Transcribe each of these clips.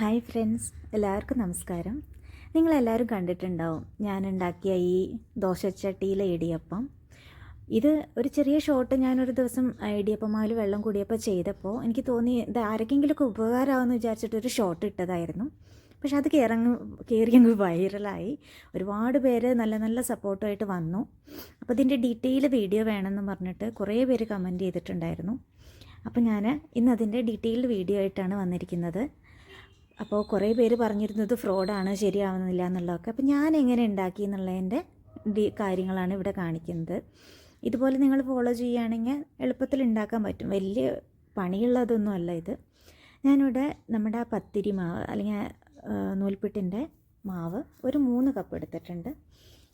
Hi friends എല്ലാവർക്കും നമസ്കാരം. നിങ്ങളെല്ലാവരും കണ്ടിട്ടുണ്ടാവും ഞാൻ ഉണ്ടാക്കിയ ഈ ദോശച്ചട്ടിയിലെ ഇടിയപ്പം. ഇത് ഒരു ചെറിയ ഷോട്ട് ഞാനൊരു ദിവസം ഇടിയപ്പമാവിൽ വെള്ളം കൂടിയപ്പോൾ ചെയ്തപ്പോൾ എനിക്ക് തോന്നി ഇത് ആരെങ്കിലുമൊക്കെ ഉപകാരമാകുമെന്ന് വിചാരിച്ചിട്ട് ഒരു ഷോട്ട് ഇട്ടതായിരുന്നു. പക്ഷെ അത് കയറങ്ങ് കയറി അങ്ങ് വൈറലായി. ഒരുപാട് പേര് നല്ല നല്ല സപ്പോർട്ടുമായിട്ട് വന്നു. അപ്പോൾ ഇതിന്റെ ഡീറ്റെയിൽ വീഡിയോ വേണമെന്ന് പറഞ്ഞിട്ട് കുറേ പേര് കമന്റ് ചെയ്തിട്ടുണ്ടായിരുന്നു. അപ്പോൾ ഞാൻ ഇന്ന് അതിന്റെ ഡീറ്റെയിൽഡ് വീഡിയോ ആയിട്ടാണ് വന്നിരിക്കുന്നത്. അപ്പോൾ കുറേ പേര് പറഞ്ഞിരുന്നത് ഫ്രോഡാണ് ശരിയാവുന്നില്ല എന്നുള്ളതൊക്കെ. അപ്പോൾ ഞാൻ എങ്ങനെ ഉണ്ടാക്കി എന്നുള്ളതിന്റെ കാര്യങ്ങളാണ് ഇവിടെ കാണിക്കുന്നത്. ഇതുപോലെ നിങ്ങൾ ഫോളോ ചെയ്യുകയാണെങ്കിൽ എളുപ്പത്തിൽ ഉണ്ടാക്കാൻ പറ്റും. വലിയ പണിയുള്ളതൊന്നും അല്ല ഇത്. ഞാനിവിടെ നമ്മുടെ ആ പത്തിരി മാവ് അല്ലെങ്കിൽ നൂൽപ്പിട്ടിന്റെ മാവ് ഒരു മൂന്ന് കപ്പ് എടുത്തിട്ടുണ്ട്.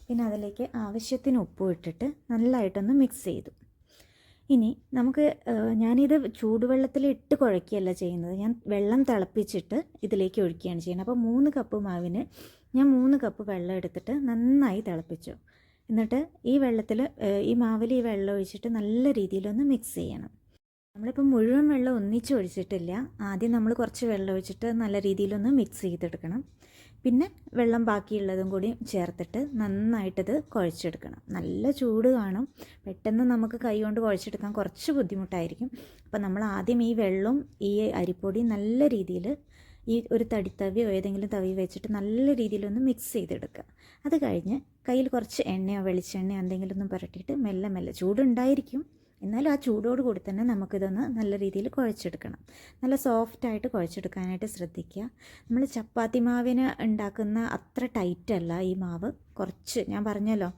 പിന്നെ അതിലേക്ക് ആവശ്യത്തിന് ഉപ്പ് ഇട്ടിട്ട് നല്ലതായിട്ടൊന്ന് മിക്സ് ചെയ്തു. ഇനി നമുക്ക് ഞാനിത് ചൂടുവെള്ളത്തിൽ ഇട്ട് കുഴക്കുകയല്ല ചെയ്യുന്നത്. ഞാൻ വെള്ളം തിളപ്പിച്ചിട്ട് ഇതിലേക്ക് ഒഴിക്കുകയാണ് ചെയ്യുന്നത്. അപ്പോൾ മൂന്ന് കപ്പ് മാവിന് ഞാൻ മൂന്ന് കപ്പ് വെള്ളം എടുത്തിട്ട് നന്നായി തിളപ്പിച്ചു. എന്നിട്ട് ഈ വെള്ളത്തിൽ ഈ മാവിൽ ഈ വെള്ളം ഒഴിച്ചിട്ട് നല്ല രീതിയിലൊന്ന് മിക്സ് ചെയ്യണം. നമ്മളിപ്പോൾ മുഴുവൻ വെള്ളം ഒന്നിച്ച് ഒഴിച്ചിട്ടില്ല. ആദ്യം നമ്മൾ കുറച്ച് വെള്ളം ഒഴിച്ചിട്ട് നല്ല രീതിയിലൊന്ന് മിക്സ് ചെയ്തെടുക്കണം. പിന്നെ വെള്ളം ബാക്കിയുള്ളതും കൂടി ചേർത്തിട്ട് നന്നായിട്ടത് കുഴച്ചെടുക്കണം. നല്ല ചൂട് കാണും. പെട്ടെന്ന് നമുക്ക് കൈ കൊണ്ട് കുഴച്ചെടുക്കാൻ കുറച്ച് ബുദ്ധിമുട്ടായിരിക്കും. അപ്പോൾ നമ്മൾ ആദ്യം ഈ വെള്ളവും ഈ അരിപ്പൊടി നല്ല രീതിയിൽ ഈ ഒരു തടിത്തവിയോ ഏതെങ്കിലും തവി വെച്ചിട്ട് നല്ല രീതിയിലൊന്ന് മിക്സ് ചെയ്തെടുക്കുക. അത് കഴിഞ്ഞ് കയ്യിൽ കുറച്ച് എണ്ണയോ വെളിച്ചെണ്ണയോ എന്തെങ്കിലും ഒന്ന് പുരട്ടിയിട്ട് മെല്ലെ മെല്ലെ ചൂടുണ്ടായിരിക്കും. എന്നാലും ആ ചൂടോട് കൂടി തന്നെ നമുക്കിതൊന്ന് നല്ല രീതിയിൽ കുഴച്ചെടുക്കണം. നല്ല സോഫ്റ്റായിട്ട് കുഴച്ചെടുക്കാനായിട്ട് ശ്രദ്ധിക്കുക. നമ്മൾ ചപ്പാത്തി മാവിന് ഉണ്ടാക്കുന്ന അത്ര ടൈറ്റല്ല ഈ മാവ്. കുറച്ച് ഞാൻ പറഞ്ഞല്ലോ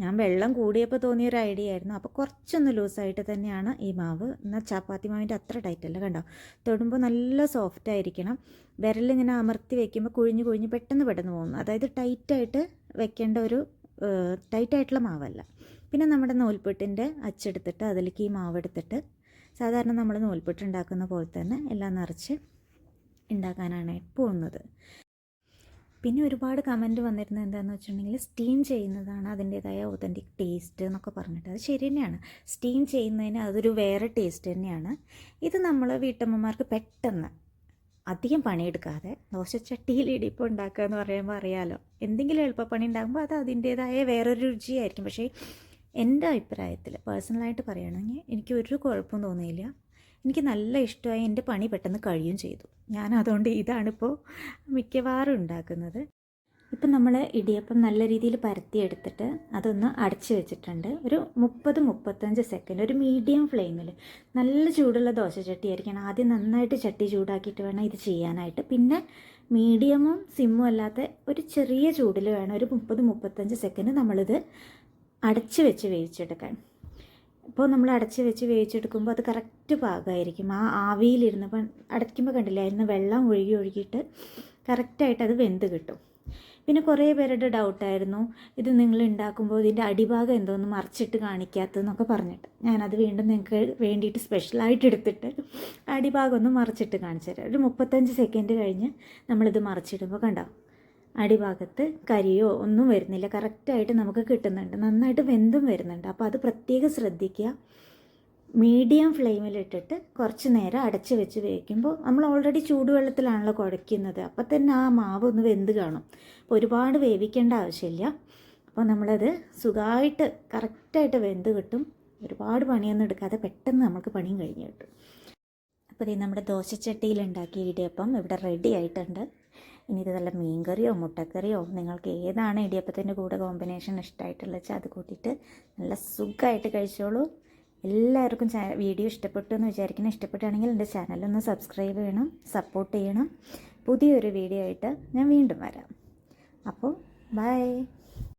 ഞാൻ വെള്ളം കൂടിയപ്പോൾ തോന്നിയ ഒരു ഐഡിയ ആയിരുന്നു. അപ്പോൾ കുറച്ചൊന്ന് ലൂസായിട്ട് തന്നെയാണ് ഈ മാവ്. എന്നാൽ ചപ്പാത്തി മാവിന്റെ അത്ര ടൈറ്റല്ല കണ്ടോ? തൊടുമ്പോൾ നല്ല സോഫ്റ്റ് ആയിരിക്കണം. വിരലിങ്ങനെ അമർത്തി വയ്ക്കുമ്പോൾ കുഴിഞ്ഞ് കുഴിഞ്ഞ് പെട്ടെന്ന് പെട്ടെന്ന് പോകുന്നു. അതായത് ടൈറ്റായിട്ട് വെക്കേണ്ട ഒരു ടൈറ്റായിട്ടുള്ള മാവല്ല. പിന്നെ നമ്മുടെ നൂൽപുട്ടിന്റെ അച്ചെടുത്തിട്ട് അതിലേക്ക് ഈ മാവ് എടുത്തിട്ട് സാധാരണ നമ്മൾ നൂൽപുട്ട് ഉണ്ടാക്കുന്ന പോലെ തന്നെ എല്ലാം നിറച്ച് ഉണ്ടാക്കാനാണ് പോകുന്നത്. പിന്നെ ഒരുപാട് കമന്റ് വന്നിരുന്നത് എന്താണെന്ന് വെച്ചിട്ടുണ്ടെങ്കിൽ സ്റ്റീം ചെയ്യുന്നതാണ് അതിന്റേതായ ഒതന്റിക് ടേസ്റ്റ് എന്നൊക്കെ പറഞ്ഞിട്ട്. അത് ശരി തന്നെയാണ്. സ്റ്റീം ചെയ്യുന്നതിന് അതൊരു വേറെ ടേസ്റ്റ് തന്നെയാണ്. ഇത് നമ്മൾ വീട്ടമ്മമാർക്ക് പെട്ടെന്ന് അധികം പണിയെടുക്കാതെ ദോശച്ചട്ടിയിൽ ഇടിപ്പ് ഉണ്ടാക്കുക എന്ന് പറയുമ്പോൾ അറിയാലോ. എന്തെങ്കിലും എളുപ്പപ്പണി ഉണ്ടാകുമ്പോൾ അത് അതിന്റേതായ വേറൊരു രുചിയായിരിക്കും. പക്ഷേ എന്റെ അഭിപ്രായത്തിൽ പേഴ്സണലായിട്ട് പറയുകയാണെങ്കിൽ എനിക്ക് ഒരു കുഴപ്പവും തോന്നിയില്ല. എനിക്ക് നല്ല ഇഷ്ടമായി എന്റെ പണി പെട്ടെന്ന് കഴിയുകയും ചെയ്തു. ഞാൻ അതുകൊണ്ട് ഇതാണിപ്പോൾ മിക്കവാറും ഉണ്ടാക്കുന്നത്. ഇപ്പം നമ്മൾ ഇടിയപ്പം നല്ല രീതിയിൽ പരത്തിയെടുത്തിട്ട് അതൊന്ന് അടച്ചു വെച്ചിട്ടുണ്ട്. ഒരു മുപ്പത് മുപ്പത്തഞ്ച് സെക്കൻഡ് ഒരു മീഡിയം ഫ്ലെയിമിൽ നല്ല ചൂടുള്ള ദോശച്ചട്ടി ആയിരിക്കണം. ആദ്യം നന്നായിട്ട് ചട്ടി ചൂടാക്കിയിട്ട് വേണം ഇത് ചെയ്യാനായിട്ട്. പിന്നെ മീഡിയമും സിമ്മും അല്ലാത്ത ഒരു ചെറിയ ചൂടിൽ വേണം. ഒരു മുപ്പത് മുപ്പത്തഞ്ച് സെക്കൻഡ് നമ്മളിത് അടച്ചു വെച്ച് വേവിച്ചെടുക്കാൻ. ഇപ്പോൾ നമ്മൾ അടച്ച് വെച്ച് വേവിച്ചെടുക്കുമ്പോൾ അത് കറക്റ്റ് പാകമായിരിക്കും. ആ ആവിയിലിരുന്ന് അടയ്ക്കുമ്പോൾ കണ്ടില്ലേ അതിന് വെള്ളം ഒഴുകി ഒഴുകിയിട്ട് കറക്റ്റായിട്ട് അത് വെന്ത് കിട്ടും. പിന്നെ കുറേ പേരുടെ ഡൗട്ടായിരുന്നു ഇത് നിങ്ങൾ ഉണ്ടാക്കുമ്പോൾ ഇതിന്റെ അടിഭാഗം എന്തോന്ന് മറിച്ചിട്ട് കാണിക്കാത്തതെന്നൊക്കെ പറഞ്ഞിട്ട്. ഞാനത് വീണ്ടും നിങ്ങൾക്ക് വേണ്ടിയിട്ട് സ്പെഷ്യലായിട്ട് എടുത്തിട്ട് അടിഭാഗം ഒന്ന് മറിച്ചിട്ട് കാണിച്ചു തരാം. ഒരു മുപ്പത്തഞ്ച് സെക്കൻഡ് കഴിഞ്ഞ് നമ്മളിത് മറിച്ചിടുമ്പോൾ കണ്ടോ? അടിഭാഗത്ത് കരിയോ ഒന്നും വരുന്നില്ല. കറക്റ്റായിട്ട് നമുക്ക് കിട്ടുന്നുണ്ട്. നന്നായിട്ട് വെന്തും വരുന്നുണ്ട്. അപ്പോൾ അത് പ്രത്യേകം ശ്രദ്ധിക്കുക. മീഡിയം ഫ്ലെയിമിലിട്ടിട്ട് കുറച്ച് നേരം അടച്ച് വെച്ച് വേവിക്കുമ്പോൾ നമ്മൾ ഓൾറെഡി ചൂടുവെള്ളത്തിലാണല്ലോ കുഴയ്ക്കുന്നത്. അപ്പോൾ തന്നെ ആ മാവ് ഒന്ന് വെന്ത് കാണും. അപ്പോൾ ഒരുപാട് വേവിക്കേണ്ട ആവശ്യമില്ല. അപ്പോൾ നമ്മളത് സുഖമായിട്ട് കറക്റ്റായിട്ട് വെന്ത് കിട്ടും. ഒരുപാട് പണിയൊന്നും എടുക്കാതെ പെട്ടെന്ന് നമുക്ക് പണിയും കഴിഞ്ഞ് കിട്ടും. അപ്പോൾ ഇത് നമ്മുടെ ദോശച്ചട്ടിയിൽ ഉണ്ടാക്കിയ ഇടിയപ്പം ഇവിടെ റെഡി ആയിട്ടുണ്ട്. ഇനി ഇത് നല്ല മീൻകറിയോ മുട്ടക്കറിയോ നിങ്ങൾക്ക് ഏതാണ് ഇടിയപ്പത്തിന്റെ കൂടെ കോമ്പിനേഷൻ ഇഷ്ടമായിട്ടുള്ളത് വെച്ചാൽ അത് കൂട്ടിയിട്ട് നല്ല സുഖമായിട്ട് കഴിച്ചോളൂ. എല്ലാവർക്കും വീഡിയോ ഇഷ്ടപ്പെട്ടു എന്ന് വിചാരിക്കണം ഇഷ്ടപ്പെട്ടാണെങ്കിൽ എന്റെ ചാനലൊന്ന് സബ്സ്ക്രൈബ് ചെയ്യണം സപ്പോർട്ട് ചെയ്യണം. പുതിയൊരു വീഡിയോ ആയിട്ട് ഞാൻ വീണ്ടും വരാം. അപ്പോൾ ബൈ